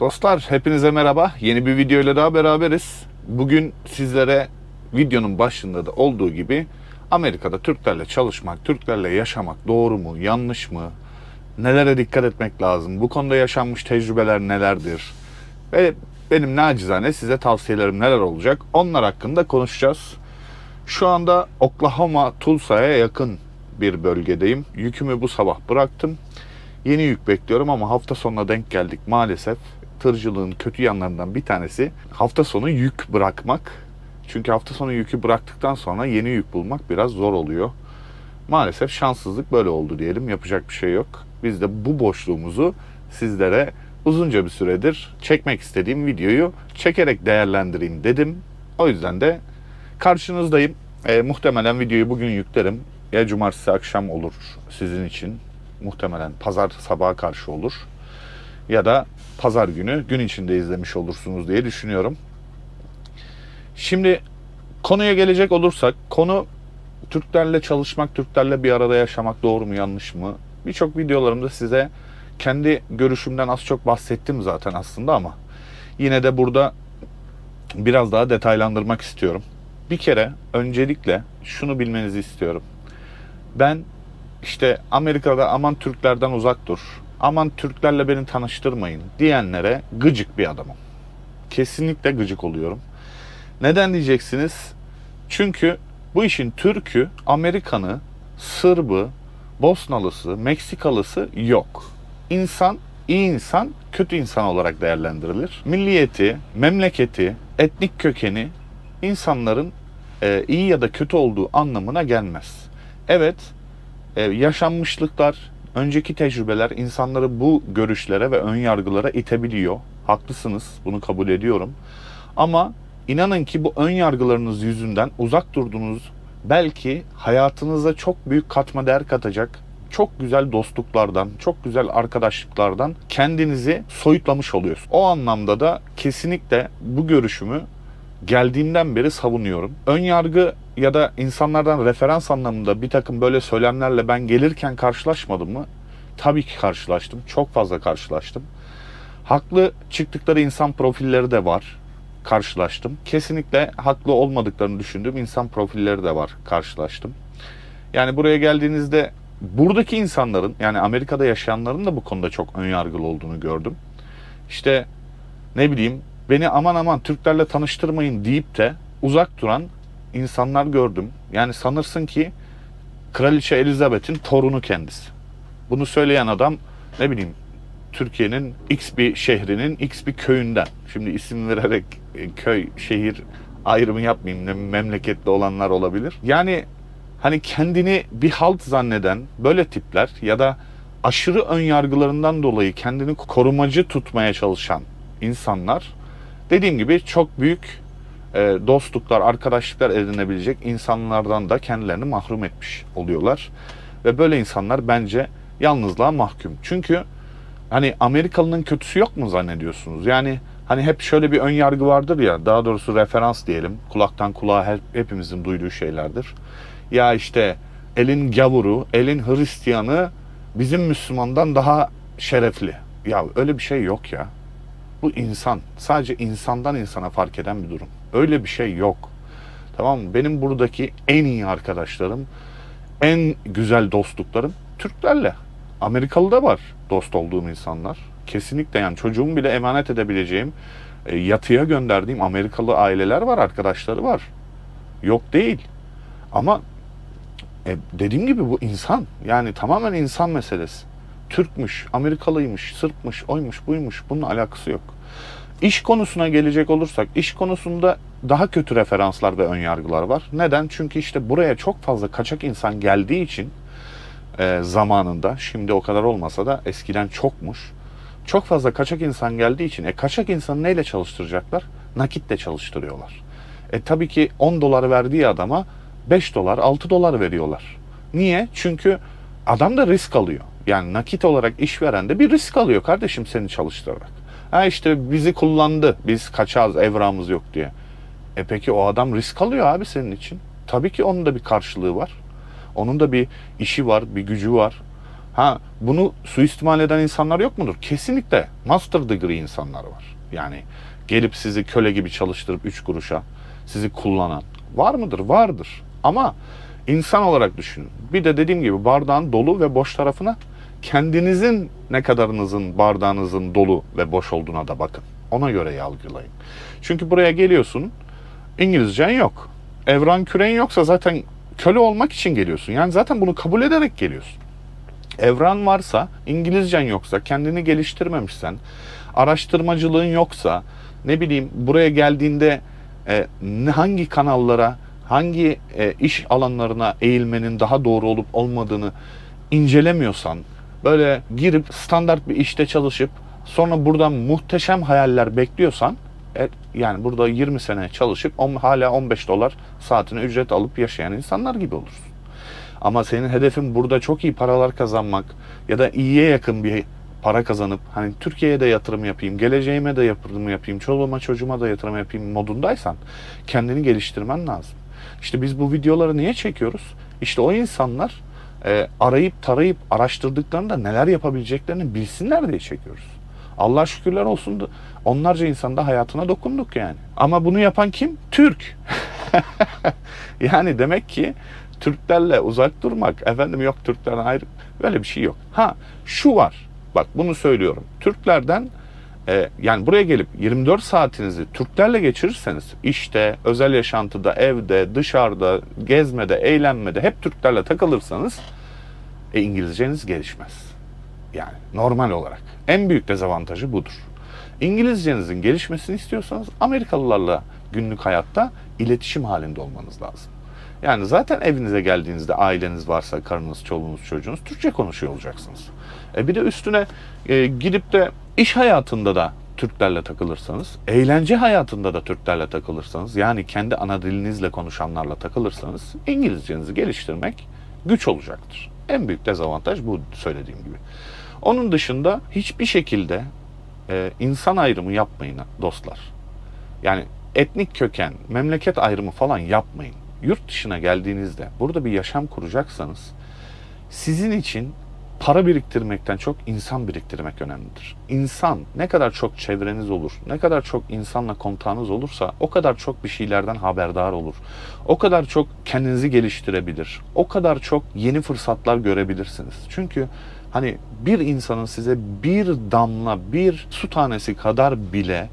Dostlar hepinize merhaba. Yeni bir video ile daha beraberiz. Bugün sizlere videonun başında da olduğu gibi Amerika'da Türklerle çalışmak, Türklerle yaşamak doğru mu, yanlış mı? Nelere dikkat etmek lazım? Bu konuda yaşanmış tecrübeler nelerdir? Ve benim nacizane size tavsiyelerim neler olacak? Onlar hakkında konuşacağız. Şu anda Oklahoma, Tulsa'ya yakın bir bölgedeyim. Yükümü bu sabah bıraktım. Yeni yük bekliyorum ama hafta sonuna denk geldik maalesef. Tırcılığın kötü yanlarından bir tanesi hafta sonu yük bırakmak. Çünkü hafta sonu yükü bıraktıktan sonra yeni yük bulmak biraz zor oluyor. Maalesef şanssızlık böyle oldu diyelim. Yapacak bir şey yok. Biz de bu boşluğumuzu sizlere uzunca bir süredir çekmek istediğim videoyu çekerek değerlendireyim dedim. O yüzden de karşınızdayım. E, muhtemelen videoyu bugün yüklerim. Ya cumartesi akşam olur sizin için. Muhtemelen pazar sabaha karşı olur. Ya da pazar günü gün içinde izlemiş olursunuz diye düşünüyorum. Şimdi konuya gelecek olursak konu Türklerle çalışmak, Türklerle bir arada yaşamak doğru mu yanlış mı? Birçok videolarımda size kendi görüşümden az çok bahsettim zaten aslında ama yine de burada biraz daha detaylandırmak istiyorum. Bir kere öncelikle şunu bilmenizi istiyorum. Ben işte Amerika'da aman Türklerden uzak dur, aman Türklerle beni tanıştırmayın diyenlere gıcık bir adamım. Kesinlikle gıcık oluyorum. Neden diyeceksiniz? Çünkü bu işin Türk'ü, Amerikan'ı, Sırbı, Bosnalısı, Meksikalısı yok. İnsan, iyi insan, kötü insan olarak değerlendirilir. Milliyeti, memleketi, etnik kökeni insanların e, iyi ya da kötü olduğu anlamına gelmez. Evet, e, yaşanmışlıklar, önceki tecrübeler insanları bu görüşlere ve ön yargılara itebiliyor. Haklısınız, bunu kabul ediyorum. Ama inanın ki bu ön yargılarınız yüzünden uzak durduğunuz belki hayatınıza çok büyük katma değer katacak çok güzel dostluklardan, çok güzel arkadaşlıklardan kendinizi soyutlamış oluyorsunuz. O anlamda da kesinlikle bu görüşümü geldiğimden beri savunuyorum. Ön yargı ya da insanlardan referans anlamında bir takım böyle söylemlerle ben gelirken karşılaşmadım mı? Tabii ki karşılaştım. Çok fazla karşılaştım. Haklı çıktıkları insan profilleri de var. Karşılaştım. Kesinlikle haklı olmadıklarını düşündüğüm insan profilleri de var. Karşılaştım. Yani buraya geldiğinizde buradaki insanların yani Amerika'da yaşayanların da bu konuda çok önyargılı olduğunu gördüm. İşte ne bileyim beni aman aman Türklerle tanıştırmayın deyip de uzak duran insanlar gördüm. Yani sanırsın ki Kraliçe Elizabeth'in torunu kendisi. Bunu söyleyen adam ne bileyim Türkiye'nin X bir şehrinin X bir köyünden. Şimdi isim vererek e, köy, şehir ayrımı yapmayayım. Ne memleketli olanlar olabilir. Yani hani kendini bir halt zanneden böyle tipler ya da aşırı ön yargılarından dolayı kendini korumacı tutmaya çalışan insanlar dediğim gibi çok büyük dostluklar, arkadaşlıklar edinebilecek insanlardan da kendilerini mahrum etmiş oluyorlar. Ve böyle insanlar bence yalnızlığa mahkum. Çünkü hani Amerikalının kötüsü yok mu zannediyorsunuz? Yani hani hep şöyle bir ön yargı vardır ya, daha doğrusu referans diyelim. Kulaktan kulağa hep, hepimizin duyduğu şeylerdir. Ya işte elin gavuru, elin Hristiyanı bizim Müslümandan daha şerefli. Ya öyle bir şey yok ya. Bu insan. Sadece insandan insana fark eden bir durum. Öyle bir şey yok. Tamam mı? Benim buradaki en iyi arkadaşlarım, en güzel dostluklarım Türklerle. Amerikalı da var dost olduğum insanlar. Kesinlikle yani çocuğumu bile emanet edebileceğim, e, yatıya gönderdiğim Amerikalı aileler var, arkadaşları var. Yok değil. Ama e, dediğim gibi bu insan. Yani tamamen insan meselesi. Türkmüş, Amerikalıymış, Sırpmış, oymuş, buymuş. Bunun alakası yok. İş konusuna gelecek olursak, iş konusunda daha kötü referanslar ve önyargılar var. Neden? Çünkü işte buraya çok fazla kaçak insan geldiği için e, zamanında, şimdi o kadar olmasa da eskiden çokmuş. Çok fazla kaçak insan geldiği için, e kaçak insanı neyle çalıştıracaklar? Nakitle çalıştırıyorlar. E tabii ki 10 dolar verdiği adama 5 dolar, 6 dolar veriyorlar. Niye? Çünkü adam da risk alıyor. Yani nakit olarak işveren de bir risk alıyor kardeşim seni çalıştırarak. Ha işte bizi kullandı, biz kaçağız, evramız yok diye. E peki o adam risk alıyor abi senin için. Tabii ki onun da bir karşılığı var. Onun da bir işi var, bir gücü var. Ha bunu suistimal eden insanlar yok mudur? Kesinlikle master degree insanlar var. Yani gelip sizi köle gibi çalıştırıp 3 kuruşa sizi kullanan var mıdır? Vardır. Ama insan olarak düşünün. Bir de dediğim gibi bardağın dolu ve boş tarafına kendinizin ne kadarınızın bardağınızın dolu ve boş olduğuna da bakın. Ona göre algılayın. Çünkü buraya geliyorsun İngilizcen yok. Evran küren yoksa zaten köle olmak için geliyorsun. Yani zaten bunu kabul ederek geliyorsun. Evran varsa, İngilizcen yoksa, kendini geliştirmemişsen, araştırmacılığın yoksa, ne bileyim buraya geldiğinde e, hangi kanallara, hangi e, iş alanlarına eğilmenin daha doğru olup olmadığını incelemiyorsan, böyle girip standart bir işte çalışıp sonra buradan muhteşem hayaller bekliyorsan, e, yani burada 20 sene çalışıp on, hala 15 dolar saatine ücret alıp yaşayan insanlar gibi olursun. Ama senin hedefin burada çok iyi paralar kazanmak ya da iyiye yakın bir para kazanıp hani Türkiye'ye de yatırım yapayım, geleceğime de yatırım yapayım, çoluğuma çocuğuma da yatırım yapayım modundaysan kendini geliştirmen lazım. İşte biz bu videoları niye çekiyoruz? İşte o insanlar e, arayıp tarayıp araştırdıklarında neler yapabileceklerini bilsinler diye çekiyoruz. Allah şükürler olsun da onlarca insan da hayatına dokunduk yani. Ama bunu yapan kim? Türk. yani demek ki Türklerle uzak durmak, efendim yok Türklerden ayrı, böyle bir şey yok. Ha şu var, bak bunu söylüyorum. Türklerden e, yani buraya gelip 24 saatinizi Türklerle geçirirseniz işte, özel yaşantıda, evde, dışarıda, gezmede, eğlenmede hep Türklerle takılırsanız e, İngilizceniz gelişmez. Yani normal olarak. En büyük dezavantajı budur. İngilizcenizin gelişmesini istiyorsanız Amerikalılarla günlük hayatta iletişim halinde olmanız lazım. Yani zaten evinize geldiğinizde aileniz varsa, karınız, çoluğunuz, çocuğunuz Türkçe konuşuyor olacaksınız. E bir de üstüne e, gidip de iş hayatında da Türklerle takılırsanız, eğlence hayatında da Türklerle takılırsanız, yani kendi ana dilinizle konuşanlarla takılırsanız İngilizcenizi geliştirmek güç olacaktır. En büyük dezavantaj bu söylediğim gibi. Onun dışında hiçbir şekilde e, insan ayrımı yapmayın dostlar. Yani etnik köken, memleket ayrımı falan yapmayın. Yurt dışına geldiğinizde burada bir yaşam kuracaksanız sizin için para biriktirmekten çok insan biriktirmek önemlidir. İnsan ne kadar çok çevreniz olur, ne kadar çok insanla kontağınız olursa o kadar çok bir şeylerden haberdar olur. O kadar çok kendinizi geliştirebilir. O kadar çok yeni fırsatlar görebilirsiniz. Çünkü hani bir insanın size bir damla, bir su tanesi kadar bile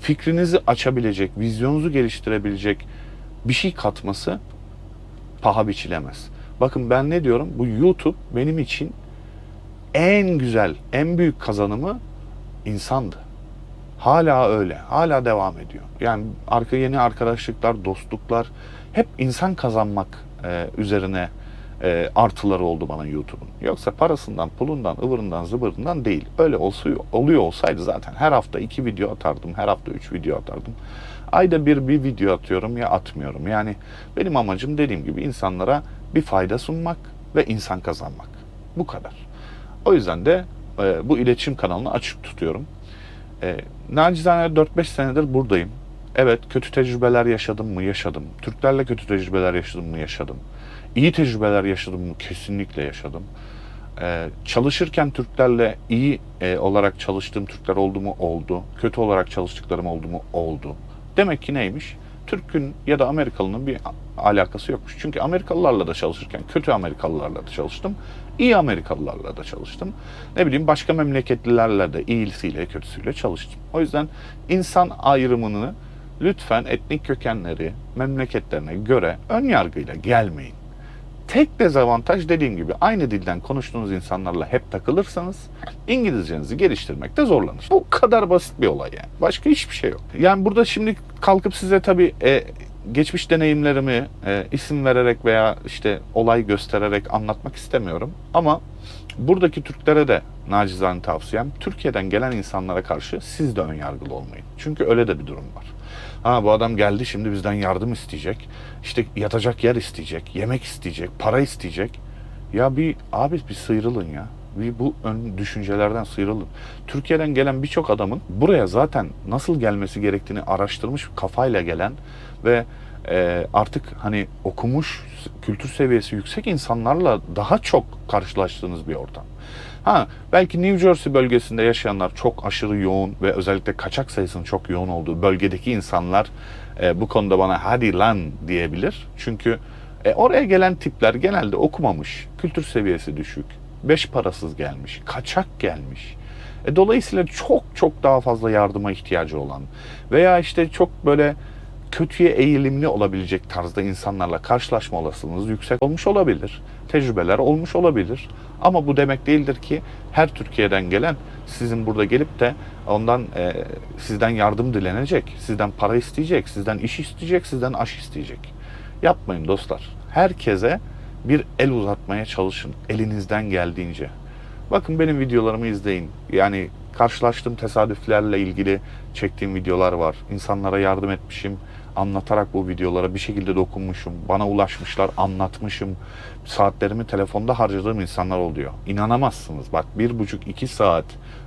fikrinizi açabilecek, vizyonunuzu geliştirebilecek bir şey katması paha biçilemez. Bakın ben ne diyorum? Bu YouTube benim için en güzel, en büyük kazanımı insandı. Hala öyle. Hala devam ediyor. Yani arka yeni arkadaşlıklar, dostluklar hep insan kazanmak e, üzerine e, artıları oldu bana YouTube'un. Yoksa parasından, pulundan, ıvırından, zıvırından değil. Öyle olsa, oluyor olsaydı zaten her hafta iki video atardım, her hafta üç video atardım. Ayda bir bir video atıyorum ya atmıyorum. Yani benim amacım dediğim gibi insanlara bir fayda sunmak ve insan kazanmak. Bu kadar. O yüzden de e, bu iletişim kanalını açık tutuyorum. E, nacizane 4-5 senedir buradayım. Evet kötü tecrübeler yaşadım mı? Yaşadım. Türklerle kötü tecrübeler yaşadım mı? Yaşadım. İyi tecrübeler yaşadım mı? Kesinlikle yaşadım. Ee, çalışırken Türklerle iyi e, olarak çalıştığım Türkler oldu mu? Oldu. Kötü olarak çalıştıklarım oldu mu? Oldu. Demek ki neymiş? Türk'ün ya da Amerikalının bir alakası yokmuş. Çünkü Amerikalılarla da çalışırken kötü Amerikalılarla da çalıştım. iyi Amerikalılarla da çalıştım. Ne bileyim başka memleketlilerle de iyisiyle kötüsüyle çalıştım. O yüzden insan ayrımını lütfen etnik kökenleri, memleketlerine göre ön yargıyla gelmeyin. Tek dezavantaj dediğim gibi aynı dilden konuştuğunuz insanlarla hep takılırsanız İngilizcenizi geliştirmekte zorlanır. Bu kadar basit bir olay yani. Başka hiçbir şey yok. Yani burada şimdi kalkıp size tabii e, geçmiş deneyimlerimi e, isim vererek veya işte olay göstererek anlatmak istemiyorum. Ama buradaki Türklere de nacizane tavsiyem Türkiye'den gelen insanlara karşı siz de ön yargılı olmayın. Çünkü öyle de bir durum var. Ha bu adam geldi şimdi bizden yardım isteyecek. İşte yatacak yer isteyecek, yemek isteyecek, para isteyecek. Ya bir abi bir sıyrılın ya. Bir bu ön düşüncelerden sıyrılın. Türkiye'den gelen birçok adamın buraya zaten nasıl gelmesi gerektiğini araştırmış kafayla gelen ve e, artık hani okumuş, kültür seviyesi yüksek insanlarla daha çok karşılaştığınız bir ortam. Ha belki New Jersey bölgesinde yaşayanlar çok aşırı yoğun ve özellikle kaçak sayısının çok yoğun olduğu bölgedeki insanlar e, bu konuda bana hadi lan diyebilir. Çünkü e, oraya gelen tipler genelde okumamış, kültür seviyesi düşük, beş parasız gelmiş, kaçak gelmiş. E, dolayısıyla çok çok daha fazla yardıma ihtiyacı olan veya işte çok böyle kötüye eğilimli olabilecek tarzda insanlarla karşılaşma olasılığınız yüksek olmuş olabilir. Tecrübeler olmuş olabilir. Ama bu demek değildir ki her Türkiye'den gelen sizin burada gelip de ondan e, sizden yardım dilenecek, sizden para isteyecek, sizden iş isteyecek, sizden aş isteyecek. Yapmayın dostlar. Herkese bir el uzatmaya çalışın elinizden geldiğince. Bakın benim videolarımı izleyin. Yani karşılaştığım tesadüflerle ilgili çektiğim videolar var. İnsanlara yardım etmişim. Anlatarak bu videolara bir şekilde dokunmuşum. Bana ulaşmışlar, anlatmışım. Saatlerimi telefonda harcadığım insanlar oluyor. İnanamazsınız. Bak bir buçuk, iki saat,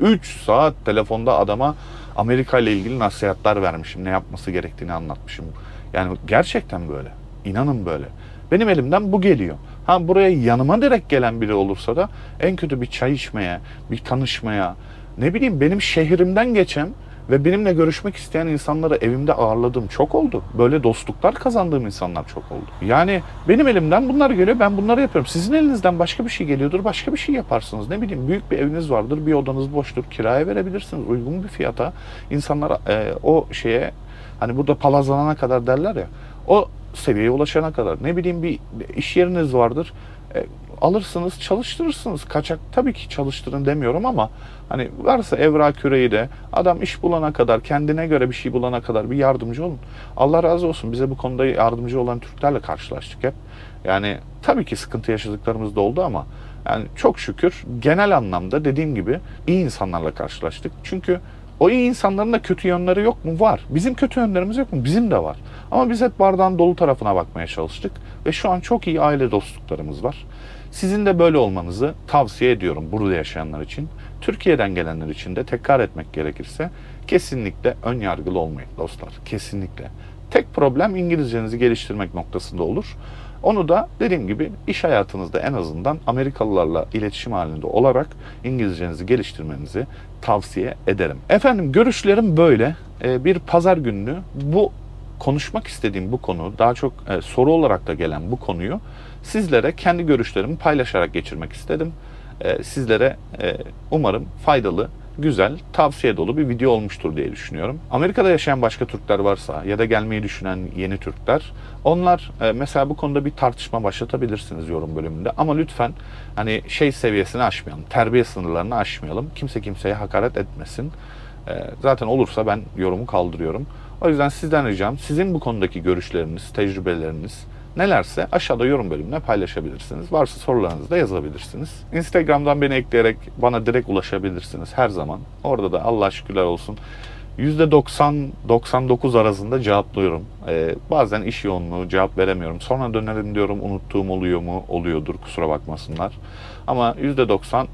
üç saat telefonda adama Amerika ile ilgili nasihatler vermişim. Ne yapması gerektiğini anlatmışım. Yani gerçekten böyle. İnanın böyle. Benim elimden bu geliyor. Ha buraya yanıma direkt gelen biri olursa da en kötü bir çay içmeye, bir tanışmaya, ne bileyim benim şehrimden geçen ve benimle görüşmek isteyen insanları evimde ağırladığım çok oldu. Böyle dostluklar kazandığım insanlar çok oldu. Yani benim elimden bunlar geliyor, ben bunları yapıyorum. Sizin elinizden başka bir şey geliyordur, başka bir şey yaparsınız. Ne bileyim büyük bir eviniz vardır, bir odanız boştur, kiraya verebilirsiniz uygun bir fiyata. İnsanlar e, o şeye hani burada palazlanana kadar derler ya, o seviyeye ulaşana kadar ne bileyim bir iş yeriniz vardır. E, alırsınız, çalıştırırsınız. Kaçak tabii ki çalıştırın demiyorum ama hani varsa evrak küreği de adam iş bulana kadar, kendine göre bir şey bulana kadar bir yardımcı olun. Allah razı olsun. Bize bu konuda yardımcı olan Türklerle karşılaştık hep. Yani tabii ki sıkıntı yaşadıklarımız da oldu ama yani çok şükür genel anlamda dediğim gibi iyi insanlarla karşılaştık. Çünkü o iyi insanların da kötü yönleri yok mu? Var. Bizim kötü yönlerimiz yok mu? Bizim de var. Ama biz hep bardağın dolu tarafına bakmaya çalıştık. Ve şu an çok iyi aile dostluklarımız var. Sizin de böyle olmanızı tavsiye ediyorum burada yaşayanlar için. Türkiye'den gelenler için de tekrar etmek gerekirse kesinlikle ön yargılı olmayın dostlar. Kesinlikle. Tek problem İngilizcenizi geliştirmek noktasında olur. Onu da dediğim gibi iş hayatınızda en azından Amerikalılarla iletişim halinde olarak İngilizcenizi geliştirmenizi tavsiye ederim. Efendim görüşlerim böyle. Ee, Bir pazar gününü bu konuşmak istediğim bu konu daha çok e, soru olarak da gelen bu konuyu sizlere kendi görüşlerimi paylaşarak geçirmek istedim. E, sizlere e, umarım faydalı, güzel, tavsiye dolu bir video olmuştur diye düşünüyorum. Amerika'da yaşayan başka Türkler varsa ya da gelmeyi düşünen yeni Türkler, onlar e, mesela bu konuda bir tartışma başlatabilirsiniz yorum bölümünde. Ama lütfen hani şey seviyesini aşmayalım, terbiye sınırlarını aşmayalım. Kimse kimseye hakaret etmesin. E, zaten olursa ben yorumu kaldırıyorum. O yüzden sizden ricam sizin bu konudaki görüşleriniz, tecrübeleriniz nelerse aşağıda yorum bölümüne paylaşabilirsiniz. Varsa sorularınızı da yazabilirsiniz. Instagram'dan beni ekleyerek bana direkt ulaşabilirsiniz her zaman. Orada da Allah şükürler olsun %90-99 arasında cevaplıyorum. Ee, bazen iş yoğunluğu cevap veremiyorum. Sonra dönerim diyorum unuttuğum oluyor mu? Oluyordur kusura bakmasınlar. Ama %90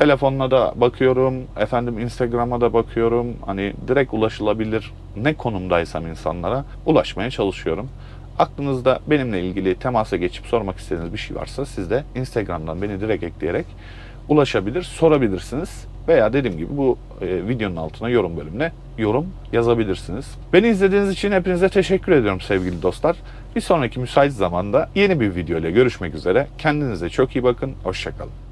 Telefonuna da bakıyorum, efendim Instagram'a da bakıyorum. Hani direkt ulaşılabilir ne konumdaysam insanlara ulaşmaya çalışıyorum. Aklınızda benimle ilgili temasa geçip sormak istediğiniz bir şey varsa siz de Instagram'dan beni direkt ekleyerek ulaşabilir, sorabilirsiniz. Veya dediğim gibi bu e, videonun altına yorum bölümüne yorum yazabilirsiniz. Beni izlediğiniz için hepinize teşekkür ediyorum sevgili dostlar. Bir sonraki müsait zamanda yeni bir video ile görüşmek üzere. Kendinize çok iyi bakın, hoşçakalın.